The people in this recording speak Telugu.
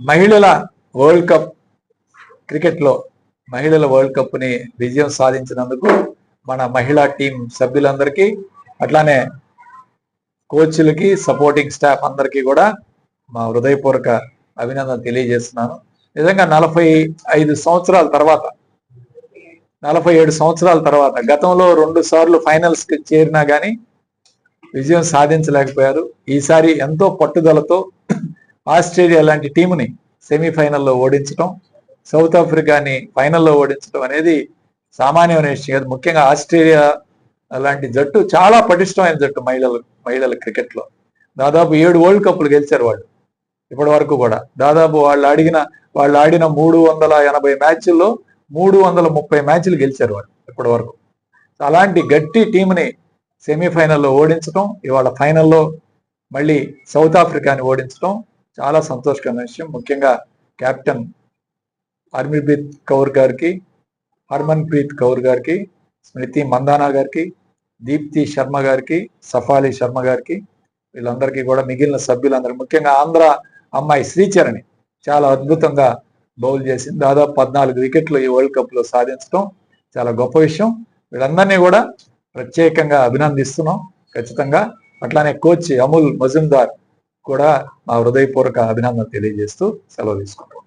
మహిళల వరల్డ్ కప్ క్రికెట్లో మహిళల వరల్డ్ కప్ని విజయం సాధించినందుకు మన మహిళా టీం సభ్యులందరికీ అట్లానే కోచ్లకి సపోర్టింగ్ స్టాఫ్ అందరికీ కూడా మా హృదయపూర్వక అభినందన తెలియజేస్తున్నాను. నిజంగా నలభై ఐదు సంవత్సరాల తర్వాత నలభై ఏడు సంవత్సరాల తర్వాత గతంలో రెండు సార్లు ఫైనల్స్కి చేరినా కానీ విజయం సాధించలేకపోయారు. ఈసారి ఎంతో పట్టుదలతో ఆస్ట్రేలియా లాంటి టీముని సెమీఫైనల్లో ఓడించడం సౌత్ ఆఫ్రికాని ఫైనల్లో ఓడించడం అనేది సామాన్యమైన విషయం కాదు. ముఖ్యంగా ఆస్ట్రేలియా లాంటి జట్టు చాలా పటిష్టమైన జట్టు మహిళలు మహిళల క్రికెట్లో. దాదాపు ఏడు వరల్డ్ కప్లు గెలిచారు వాళ్ళు ఇప్పటి వరకు కూడా. దాదాపు వాళ్ళు అడిగిన వాళ్ళు ఆడిన మూడు వందల ఎనభై మ్యాచ్ల్లో మూడు వందల ముప్పై మ్యాచ్లు గెలిచారు వాళ్ళు ఇప్పటి వరకు. అలాంటి గట్టి టీంని సెమీఫైనల్లో ఓడించడం ఇవాళ ఫైనల్లో మళ్ళీ సౌత్ ఆఫ్రికాని ఓడించడం చాలా సంతోషకరమైన విషయం. ముఖ్యంగా కెప్టెన్ హర్మన్ప్రీత్ కౌర్ గారికి హర్మన్ ప్రీత్ కౌర్ గారికి స్మృతి మందానా గారికి దీప్తి శర్మ గారికి సఫాలి శర్మ గారికి వీళ్ళందరికీ కూడా మిగిలిన సభ్యులందరూ ముఖ్యంగా ఆంధ్ర అమ్మాయి శ్రీచరణి చాలా అద్భుతంగా బౌల్ చేసింది. దాదాపు పద్నాలుగు వికెట్లు ఈ వరల్డ్ కప్లో సాధించడం చాలా గొప్ప విషయం. వీళ్ళందరినీ కూడా ప్రత్యేకంగా అభినందిస్తున్నాం ఖచ్చితంగా. అట్లానే కోచ్ అమూల్ మజుందార్ కూడా మా హృదయపూర్వక అభినందన తెలియజేస్తూ సెలవు తీసుకుంటాం